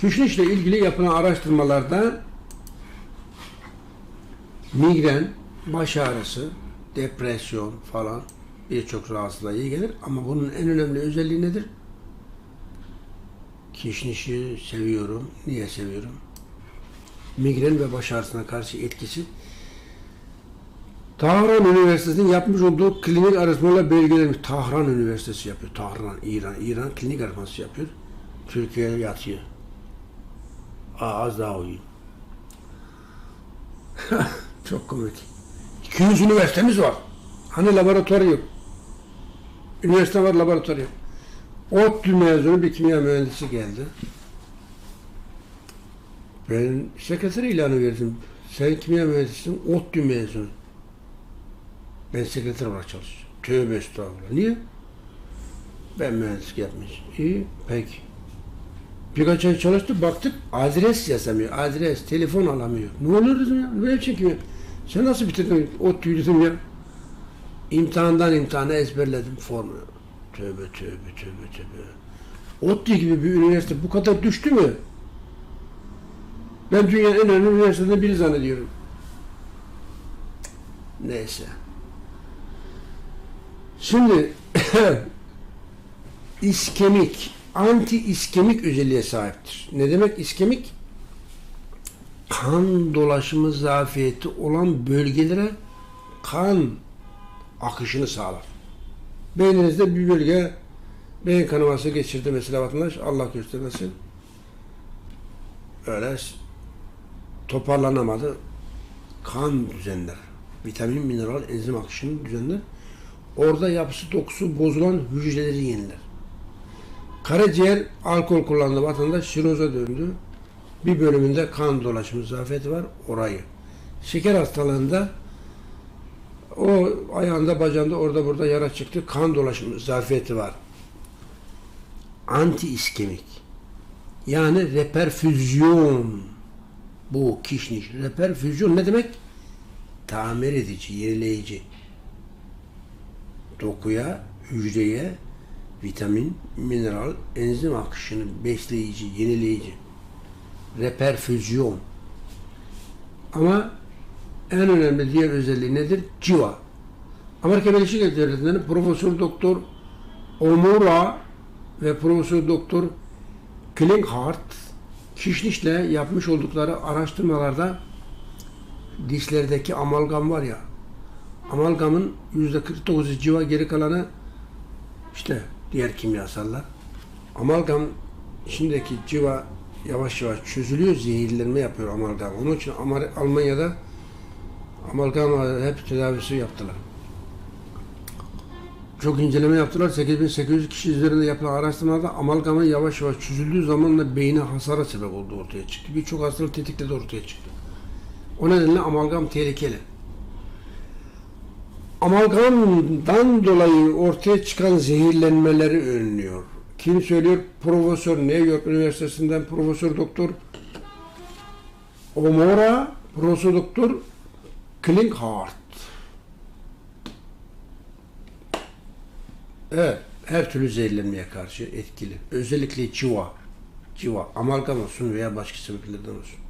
Küşnişle ilgili yapılan araştırmalarda migren, baş ağrısı, depresyon falan birçok rahatsızlığa iyi gelir. Ama bunun en önemli özelliği nedir? Kişnişi seviyorum. Niye seviyorum? Migren ve baş ağrısına karşı etkisi Tahran Üniversitesi'nin yapmış olduğu klinik araştırmalar belgelenmiş. Tahran Üniversitesi yapıyor. Tahran, İran. İran klinik araştırması yapıyor. Türkiye'ye yatıyor. Aa, az daha uyuyun. Çok komik. 200 üniversitemiz var. Hani laboratuvar yok. Üniversite var, laboratuvar yok. ODTÜ mezunu bir kimya mühendisi geldi. Ben sekreter ilanı verdim. Sen kimya mühendisisin, ODTÜ mezunu. Ben sekreter olarak çalışıyorum. Tövbe estağfurullah. Niye? Ben mühendislik yapmış. İyi, peki. Birkaç ay çalıştı, baktık adres yazamıyor. Adres, telefon alamıyor. Ne olur dedim ya, böyle çekiyor. Sen nasıl bitirdin o tüyü dedim ya. İmtihandan imtihana ezberledim formu. Tövbe tövbe tövbe tövbe. ODTÜ gibi bir üniversite bu kadar düştü mü? Ben dünyanın en önemli üniversitelerinden biri zannediyorum. Neyse. Şimdi iskemik, anti iskemik özelliğe sahiptir. Ne demek iskemik? Kan dolaşımı zafiyeti olan bölgelere kan akışını sağlar. Beyninizde bir bölge beyin kanaması geçirdi mesela vatandaş Allah göstermesin. Öyle toparlanamadı. Kan düzenler. Vitamin, mineral, enzim akışını düzenler. Orada yapısı dokusu bozulan hücreleri yeniler. Karaciğer alkol kullandı vatandaş siroza döndü. Bir bölümünde kan dolaşımı zafiyeti var orayı. Şeker hastalığında o ayağında bacağında orada burada yara çıktı. Kan dolaşımı zafiyeti var. Anti iskemik. Yani reperfüzyon. Bu kişniş. Reperfüzyon ne demek? Tamir edici, yenileyici dokuya, hücreye vitamin, mineral, enzim akışını besleyici, yenileyici. Reperfüzyon. Ama en önemli diğer özelliği nedir? Civa. Amerika Birleşik Devletleri'nin Profesör Doktor Omura ve Profesör Doktor Klinghart Kişniş'le yapmış oldukları araştırmalarda dişlerdeki amalgam var ya amalgamın yüzde 49 civa geri kalanı işte diğer kimyasallar. Amalgam içindeki civa yavaş yavaş çözülüyor, zehirlenme yapıyor amalgam. Onun için Almanya'da amalgam hep tedavisi yaptılar. Çok inceleme yaptılar. 8800 kişi üzerinde yapılan araştırmalarda amalgamın yavaş yavaş çözüldüğü zamanla beyine hasara sebep olduğu ortaya çıktı. Birçok hastalık tetikledi ortaya çıktı. O nedenle amalgam tehlikeli amalgamdan dolayı ortaya çıkan zehirlenmeleri önlüyor. Kim söylüyor? Profesör New York Üniversitesi'nden Profesör Doktor Omora, Profesör Doktor Klinghart. Evet, her türlü zehirlenmeye karşı etkili. Özellikle civa, civa, amalgam olsun veya başka sebeplerden olsun.